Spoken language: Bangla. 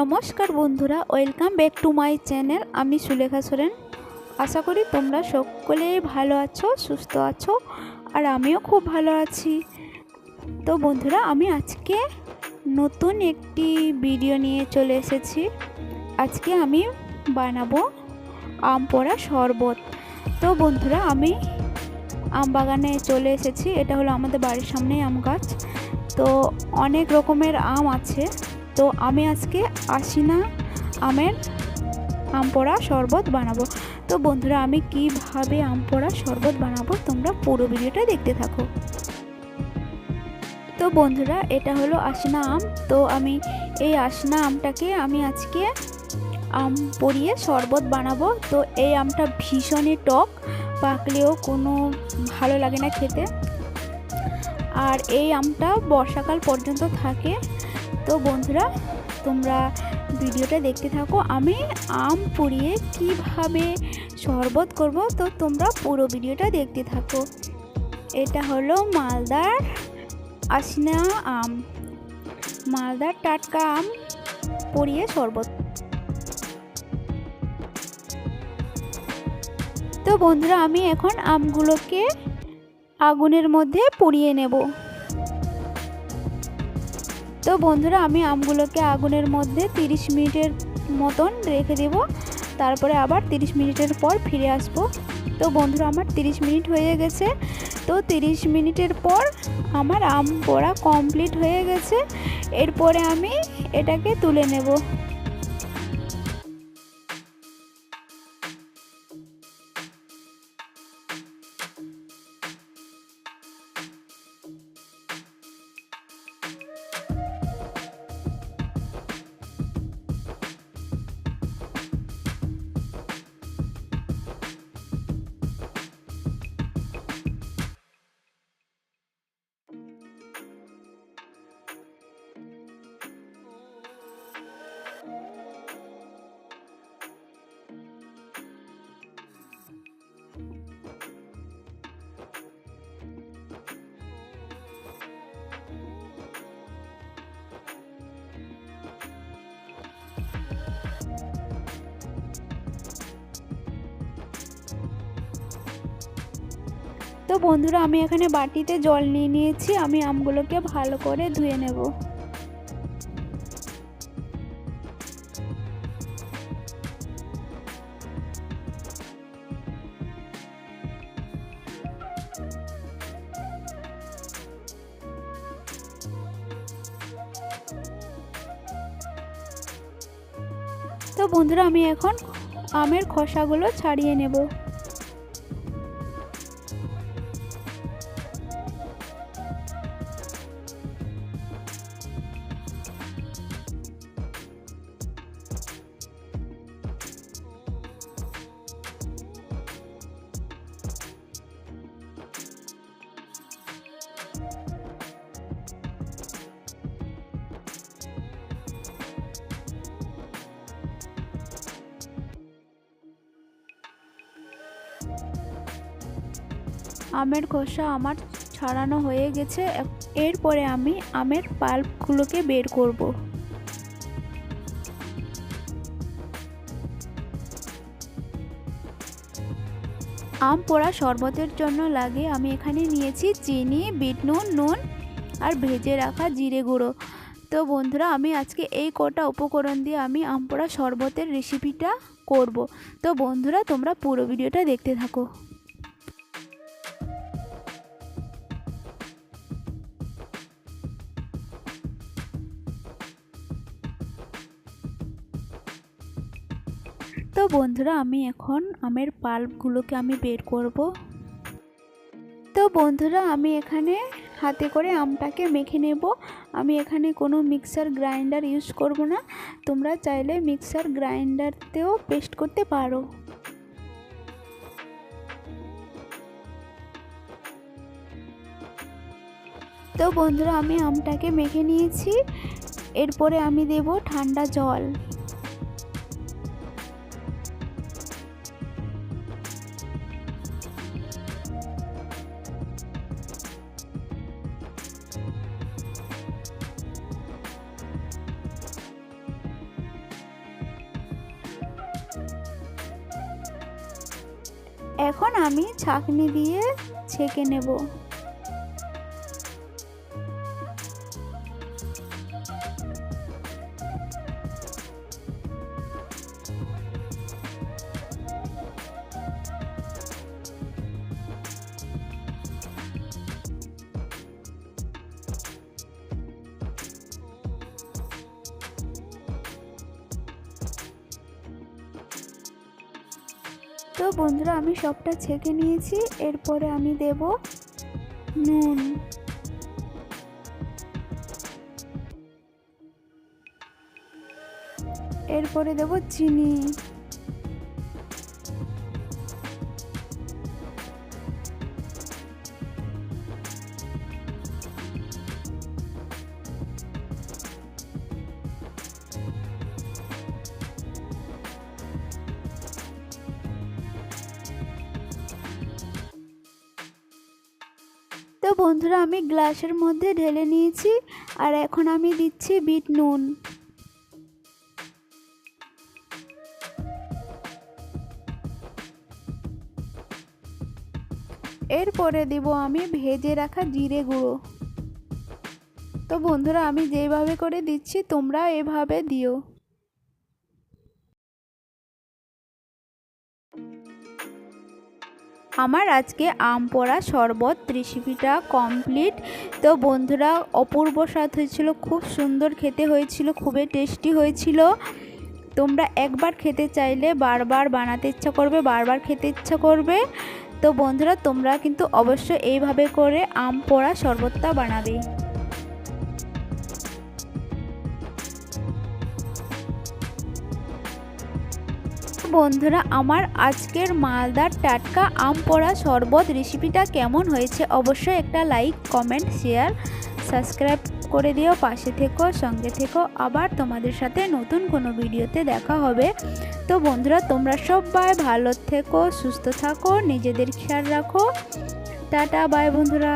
নমস্কার বন্ধুরা welcome back to my channel আমি সুলেখা সোরেন। আশা করি তোমরা সকলেই ভালো আছো, সুস্থ আছো, আর আমিও খুব ভালো আছি। তো বন্ধুরা, আমি আজকে নতুন একটি ভিডিও নিয়ে চলে এসেছি। আজকে আমি বানাবো আম পোড়া শরবত। তো বন্ধুরা, আমি আম বাগানে চলে এসেছি, এটা হলো আমাদের বাড়ির সামনেই আম গাছ। তো অনেক রকমের আম আছে। তো আমি আজকে আশিনা আমের আম পোড়া শরবত বানাবো। তো বন্ধুরা, আমি কীভাবে আম পোড়া শরবত বানাবো তোমরা পুরো ভিডিওটা দেখতে থাকো। তো বন্ধুরা, এটা হলো আশিনা আম। তো আমি এই আশিনা আমটাকে আমি আজকে আম পরিয়ে শরবত বানাবো। তো এই আমটা ভীষণই টক, পাকলেও কোনো ভালো লাগে না খেতে। আর এই আমটা বর্ষাকাল পর্যন্ত থাকে। তো বন্ধুরা, তোমরা ভিডিওটা দেখতে থাকো। আমি আম পুড়িয়ে কীভাবে শরবত করব, তো তোমরা পুরো ভিডিওটা দেখতে থাকো। এটা হলো মালদার আশিনা আম। মালদার টাটকা আম পুড়িয়ে শরবত। তো বন্ধুরা, আমি এখন আমগুলোকে আগুনের মধ্যে পুড়িয়ে নেব। তো বন্ধুরা, আমি আমগুলোকে আগুনের মধ্যে 30 মিনিটের মতন রেখে দেব। তারপরে আবার 30 মিনিটের পর ফিরে আসব। তো বন্ধুরা, আমার 30 মিনিট হয়ে গেছে। তো 30 মিনিটের পর আমার আম পোড়া কমপ্লিট হয়ে গেছে। এরপরে আমি এটাকে তুলে নেব। তো বন্ধুরা, আমি এখানে বাটিতে জল নিয়ে নিয়েছি। আমি আমগুলোকে ভালো করে ধুয়ে নেব। তো বন্ধুরা, আমি এখন আমের খোসাগুলো ছাড়িয়ে নেব। আমের খোসা আমার ছাড়ানো হয়ে গেছে। এরপরে আমি আমের পাল্পগুলোকে বের করব। আম পোড়া শরবতের জন্য লাগে আমি এখানে নিয়েছি চিনি বিট নুন নুন আর ভেজে রাখা জিরে গুঁড়ো। তো বন্ধুরা, আমি আজকে এই কটা উপকরণ দিয়ে আমি আম পোড়া শরবতের রেসিপিটা করব। তো বন্ধুরা, তোমরা পুরো ভিডিওটা দেখতে থাকো। তো বন্ধুরা, আমি এখন আমের পাল্পগুলোকে আমি বের করব। তো বন্ধুরা, আমি এখানে হাতে করে আমটাকে মেখে নেব। আমি এখানে কোনো মিক্সার গ্রাইন্ডার ইউজ করব না। তোমরা চাইলে মিক্সার গ্রাইন্ডারতেও পেস্ট করতে পারো। তো বন্ধুরা, আমি আমটাকে মেখে নিয়েছি। এরপরে আমি দেব ঠান্ডা জল। এখন আমি ছাঁকনি দিয়ে ছেঁকে নেব। তো বন্ধুরা আমি সবটা ছেঁকে নিয়েছি। এরপরে আমি দেব নুন। এরপরে দেব চিনি। বন্ধুরা, আমি গ্লাসের মধ্যে ঢেলে নিয়েছি আর এখন আমি দিচ্ছি বিট নুন। এরপরে দিব আমি ভেজে রাখা জিরে গুঁড়ো। তো বন্ধুরা, আমি যেভাবে করে দিচ্ছি, তোমরা এভাবে দিও। আমার আজকে আম পোড়া শরবত রেসিপিটা কমপ্লিট তো বন্ধুরা, অপূর্ব স্বাদ হয়েছিল, খুব সুন্দর খেতে হয়েছিল, খুবই টেস্টি হয়েছিল। তোমরা একবার খেতে চাইলে বারবার বানাতে ইচ্ছা করবে, বারবার খেতে ইচ্ছা করবে। তো বন্ধুরা, তোমরা কিন্তু অবশ্যই এইভাবে করে আম পোড়া শরবতটা বানাবে। বন্ধুরা, আমার আজকের মালদার টাটকা আম পোড়া শরবত রেসিপিটা কেমন হয়েছে অবশ্যই একটা লাইক কমেন্ট শেয়ার সাবস্ক্রাইব করে দিও, পাশে থেকো, সঙ্গে থেকো। আবার তোমাদের সাথে নতুন কোনো ভিডিওতে দেখা হবে। তো বন্ধুরা, তোমরা সবাই ভালো থেকো, সুস্থ থাকো, নিজেদের খেয়াল রাখো। টাটা বাই বন্ধুরা।